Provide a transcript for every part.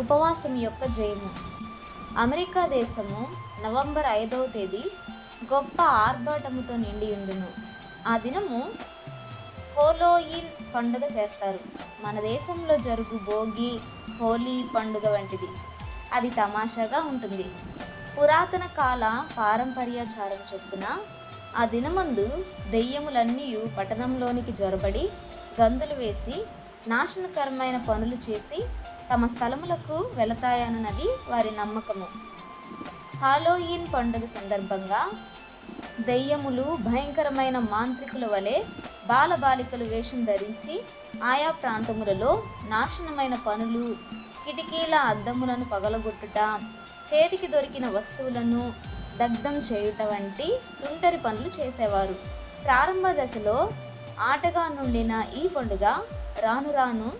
ఉపవాసం యొక్క జయము. అమెరికా దేశము నవంబర్ ఐదవ తేదీ గొప్ప ఆర్భాటముతో నిండి ఉండును. ఆ దినము హోలోయిన్ పండుగ చేస్తారు. మన దేశంలో జరుగు భోగి హోలీ పండుగ వంటిది. అది తమాషాగా ఉంటుంది. పురాతన కాల పారంపర్యాచారం చొప్పున ఆ దినమందు దెయ్యములన్నీ పట్టణంలోనికి జొరబడి గందులు వేసి నాశనకరమైన పనులు చేసి తమ స్థలములకు వెళతాయన్నది వారి నమ్మకము. హాలోయిన్ పండుగ సందర్భంగా దెయ్యములు భయంకరమైన మాంత్రికుల వలె బాలబాలికలు వేషం ధరించి ఆయా ప్రాంతములలో నాశనమైన పనులు కిటికీల అద్దములను పగలగొట్టుట చేతికి దొరికిన వస్తువులను దగ్ధం చేయుట వంటి తుంటరి పనులు చేసేవారు. ప్రారంభ దశలో ఆటగా నుండిన ఈ పండుగ రాను రాను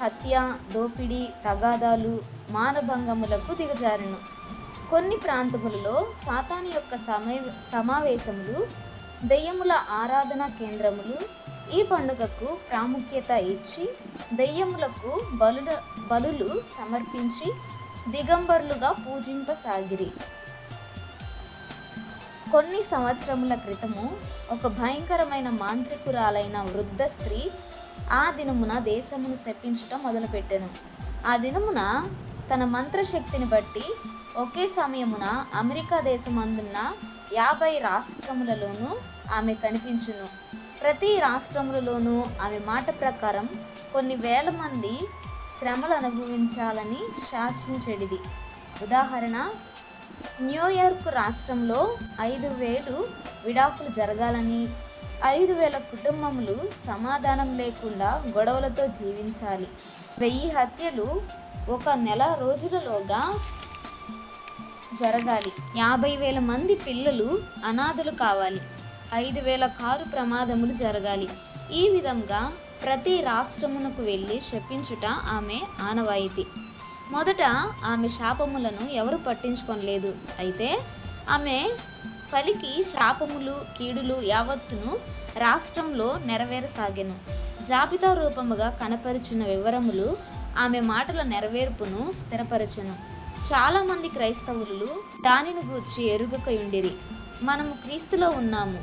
హత్య దోపిడీ తగాదాలు మానభంగములకు దిగజారును. కొన్ని ప్రాంతములలో సాతాను యొక్క సమయ సమావేశములు దెయ్యముల ఆరాధన కేంద్రములు ఈ పండుగకు ప్రాముఖ్యత ఇచ్చి దెయ్యములకు బలుల బలులు సమర్పించి దిగంబరులుగా పూజింపసాగిరి. కొన్ని సంవత్సరముల క్రితము ఒక భయంకరమైన మాంత్రికురాలైన వృద్ధ స్త్రీ ఆ దినమున దేశమును శపించుట మొదలుపెట్టెను. ఆ దినమున తన మంత్రశక్తిని బట్టి ఒకే సమయమున అమెరికా దేశమందున్న యాభై రాష్ట్రములలోనూ ఆమె కనిపించును. ప్రతి రాష్ట్రములలోనూ ఆమె మాట ప్రకారం కొన్ని వేల మంది శ్రమలు అనుభవించాలని శాసించెడిది. ఉదాహరణ న్యూయార్క్ రాష్ట్రంలో ఐదు వేలు విడాకులు జరగాలని ఐదు వేల కుటుంబములు సమాధానం లేకుండా గొడవలతో జీవించాలి. వెయ్యి హత్యలు ఒక నెల రోజులలోగా జరగాలి. యాభై వేల మంది పిల్లలు అనాథలు కావాలి. ఐదు వేల కారు ప్రమాదములు జరగాలి. ఈ విధంగా ప్రతి రాష్ట్రమునకు వెళ్ళి శపించుట ఆమె ఆనవాయితీ. మొదట ఆమె శాపములను ఎవరు పట్టించుకోలేదు అయితే ఆమె పలికి శాపములు కీడులు యావత్తును రాష్ట్రంలో నెరవేరసాగెను. జాబితా రూపముగా కనపరిచిన వివరములు ఆమె మాటల నెరవేర్పును స్థిరపరచను. చాలామంది క్రైస్తవులు దానిని గూర్చి ఎరుగకయుండిరి. మనము క్రీస్తులో ఉన్నాము.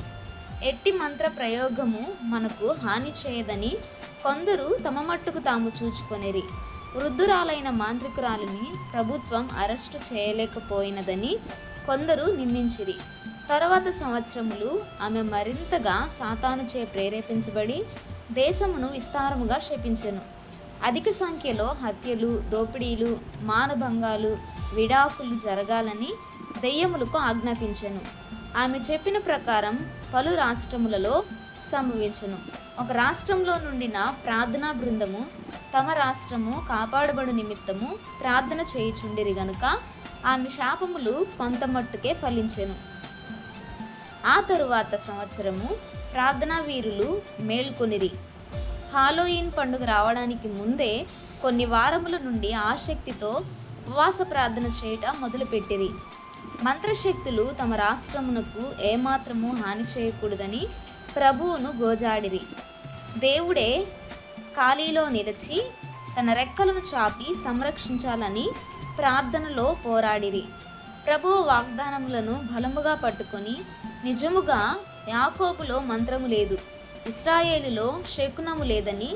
ఎట్టి మంత్ర ప్రయోగము మనకు హాని చేయదని కొందరు తమ మట్టుకు తాము చూచుకొనిరి. వృద్ధురాలైన మాంత్రికురాలిని ప్రభుత్వం అరెస్టు చేయలేకపోయినదని కొందరు నిందించిరి. తర్వాత సంవత్సరములు ఆమె మరింతగా సాతానుచే ప్రేరేపించబడి దేశమును విస్తారముగా శపించెను. అధిక సంఖ్యలో హత్యలు దోపిడీలు మానభంగాలు విడాకులు జరగాలని దెయ్యములకు ఆజ్ఞాపించెను. ఆమె చెప్పిన ప్రకారం పలు రాష్ట్రములలో సంభవించను. ఒక రాష్ట్రంలో నుండిన ప్రార్థనా బృందము తమ రాష్ట్రము కాపాడబడు నిమిత్తము ప్రార్థన చేయుచుండిరి గనుక ఆమె శాపములు కొంత మట్టుకే ఫలించెను. ఆ తరువాత సంవత్సరము ప్రార్థనా వీరులు మేల్కొనిరి. హాలోయిన్ పండుగ రావడానికి ముందే కొన్ని వారముల నుండి ఆసక్తితో ఉపవాస ప్రార్థన చేయట మొదలుపెట్టిరి. మంత్రశక్తులు తమ రాష్ట్రమునకు ఏమాత్రము హాని చేయకూడదని ప్రభువును గోజాడిరి. దేవుడే ఖాళీలో నిలిచి తన రెక్కలను చాపి సంరక్షించాలని ప్రార్థనలో పోరాడిరి. ప్రభువు వాగ్దానములను బలముగా పట్టుకొని నిజముగా యాకోబులో మంత్రము లేదు ఇస్రాయేలులో శకునము లేదని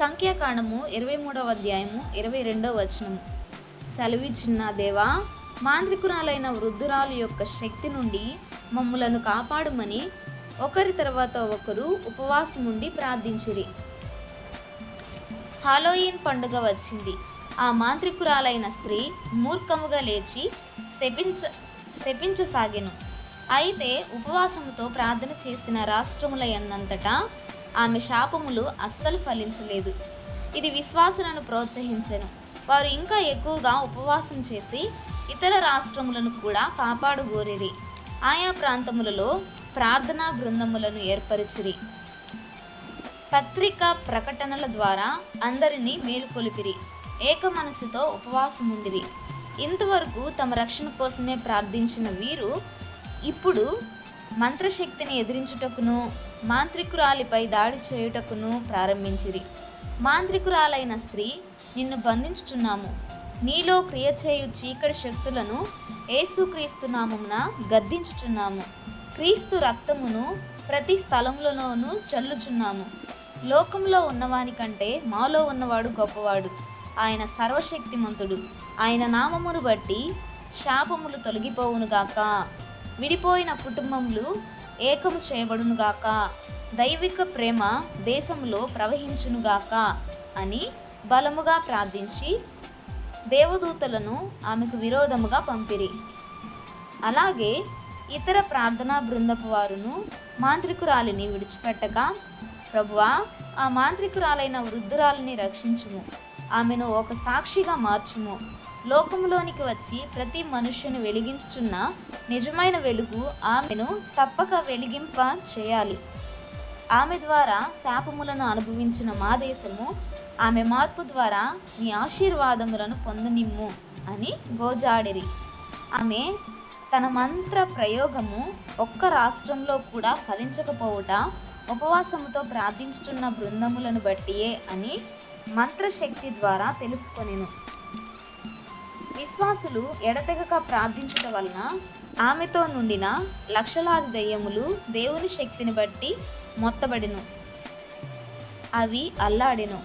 సంఖ్యాకాండము ఇరవై మూడవ అధ్యాయము ఇరవై రెండవ వచనము. సెలవిచ్చిన దేవా మాంత్రికురాలైన వృద్ధురాలు యొక్క శక్తి నుండి మమ్ములను కాపాడుమని ఒకరి తర్వాత ఒకరు ఉపవాసం ఉండి ప్రార్థించిరి. హాలోయిన్ పండుగ వచ్చింది. ఆ మాంత్రికురాలైన స్త్రీ మూర్ఖముగా లేచి శపించ శపించసాగెను. అయితే ఉపవాసముతో ప్రార్థన చేసిన రాష్ట్రముల ఎన్నంతటా ఆమె శాపములు అస్సలు ఫలించలేదు. ఇది విశ్వాసులను ప్రోత్సహించెను. వారు ఇంకా ఎక్కువగా ఉపవాసం చేసి ఇతర రాష్ట్రములను కూడా కాపాడుగోరిరి ఆయా ప్రాంతములలో ప్రార్థనా బృందములను ఏర్పరిచిరి. పత్రిక ప్రకటనల ద్వారా అందరినీ మేలుకొలిపిరి. ఏక మనసుతో ఉపవాసముండిరి. ఇంతవరకు తమ రక్షణ కోసమే ప్రార్థించిన వీరు ఇప్పుడు మంత్రశక్తిని ఎదిరించుటకును మాంత్రికురాలిపై దాడి చేయుటకును ప్రారంభించిరి. మాంత్రికురాలైన స్త్రీ నిన్ను బంధించుచున్నాము. నీలో క్రియ చేయు చీకటి శక్తులను ఏసుక్రీస్తు నామమున గద్దించుచున్నాము. క్రీస్తు రక్తమును ప్రతి స్థలంలోనూ చల్లుచున్నాము. లోకంలో ఉన్నవాని కంటే మాలో ఉన్నవాడు గొప్పవాడు. ఆయన సర్వశక్తిమంతుడు. ఆయన నామమును బట్టి శాపములు తొలగిపోవునుగాక. విడిపోయిన కుటుంబములు ఏకము చేయబడునుగాక. దైవిక ప్రేమ దేశంలో ప్రవహించునుగాక అని బలముగా ప్రార్థించి దేవదూతలను ఆమెకు విరోధముగా పంపిరి. అలాగే ఇతర ప్రార్థనా బృందపు వారును మాంత్రికురాలిని విడిచిపెట్టక ప్రభువా ఆ మాంత్రికురాలైన వృద్ధురాలిని రక్షించుము. ఆమెను ఒక సాక్షిగా మార్చుము. లోకములోనికి వచ్చి ప్రతి మనుష్యుని వెలిగించుచున్న నిజమైన వెలుగు ఆమెను తప్పక వెలిగింప చేయాలి. ఆమె ద్వారా శాపములను అనుభవించిన మా దేశము ఆమె మార్పు ద్వారా నీ ఆశీర్వాదములను పొందనిమ్ము అని గోజాడిరి. ఆమె తన మంత్ర ప్రయోగము ఒక్క రాష్ట్రంలో కూడా ఫలించకపోవుట ఉపవాసముతో ప్రార్థించుతున్న బృందములను బట్టియే అని మంత్రశక్తి ద్వారా తెలుసుకొనెను. విశ్వాసులు ఎడతెగక ప్రార్థించుట వలన ఆమెతో నుండిన లక్షలాది దయ్యములు దేవుని శక్తిని బట్టి మొత్తబడిను. అవి అల్లాడెను.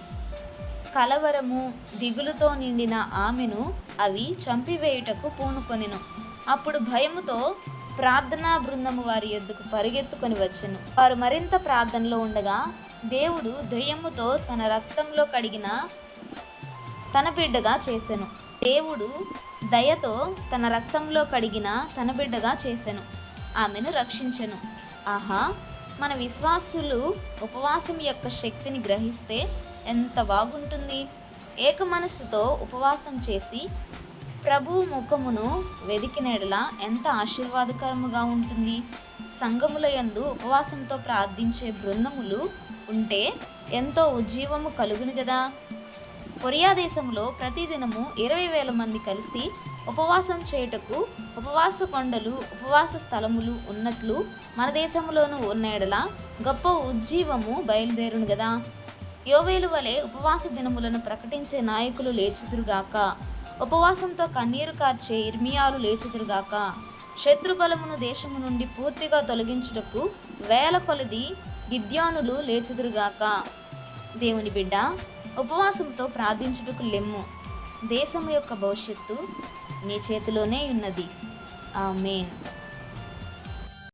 కలవరము దిగులుతో నిండిన ఆమెను అవి చంపివేయుటకు పూనుకొనెను. అప్పుడు భయముతో ప్రార్థనా బృందము వారి యొద్దకు పరిగెత్తుకొని వచ్చెను. వారు మరింత ప్రార్థనలో ఉండగా దేవుడు దయ్యముతో తన రక్తంలో కడిగిన తన బిడ్డగా చేసెను. దేవుడు దయతో తన రక్తంలో కడిగిన తన బిడ్డగా చేసెను. ఆమెను రక్షించెను. ఆహా మన విశ్వాసులు ఉపవాసం యొక్క శక్తిని గ్రహిస్తే ఎంత బాగుంటుంది. ఏక మనస్సుతో ఉపవాసం చేసి ప్రభు ముఖమును వెదికినెడల ఎంత ఆశీర్వాదకరముగా ఉంటుంది. సంఘముల యందు ఉపవాసంతో ప్రార్థించే బృందములు ఉంటే ఎంతో ఉజ్జీవము కలుగును కదా కొరియా దేశంలో ప్రతిదినము ఇరవై వేల మంది కలిసి ఉపవాసం చేయుటకు ఉపవాస కొండలు ఉపవాస స్థలములు ఉన్నట్లు మన దేశంలోనూ ఉన్నయడల గొప్ప ఉజ్జీవము బయలుదేరును కదా యోవేలు వలె ఉపవాస దినములను ప్రకటించే నాయకులు లేచుదురుగాక. ఉపవాసంతో కన్నీరు కార్చే ఇర్మియాలు లేచుదురుగాక. శత్రుబలమును దేశము నుండి పూర్తిగా తొలగించుటకు వేల కొలది గిద్యోనులు లేచుదురుగాక. దేవుని బిడ్డ ఉపవాసంతో ప్రార్థించుటకు లెమ్ము. దేశము యొక్క భవిష్యత్తు నీ చేతిలోనే ఉన్నది. ఆ మెయిన్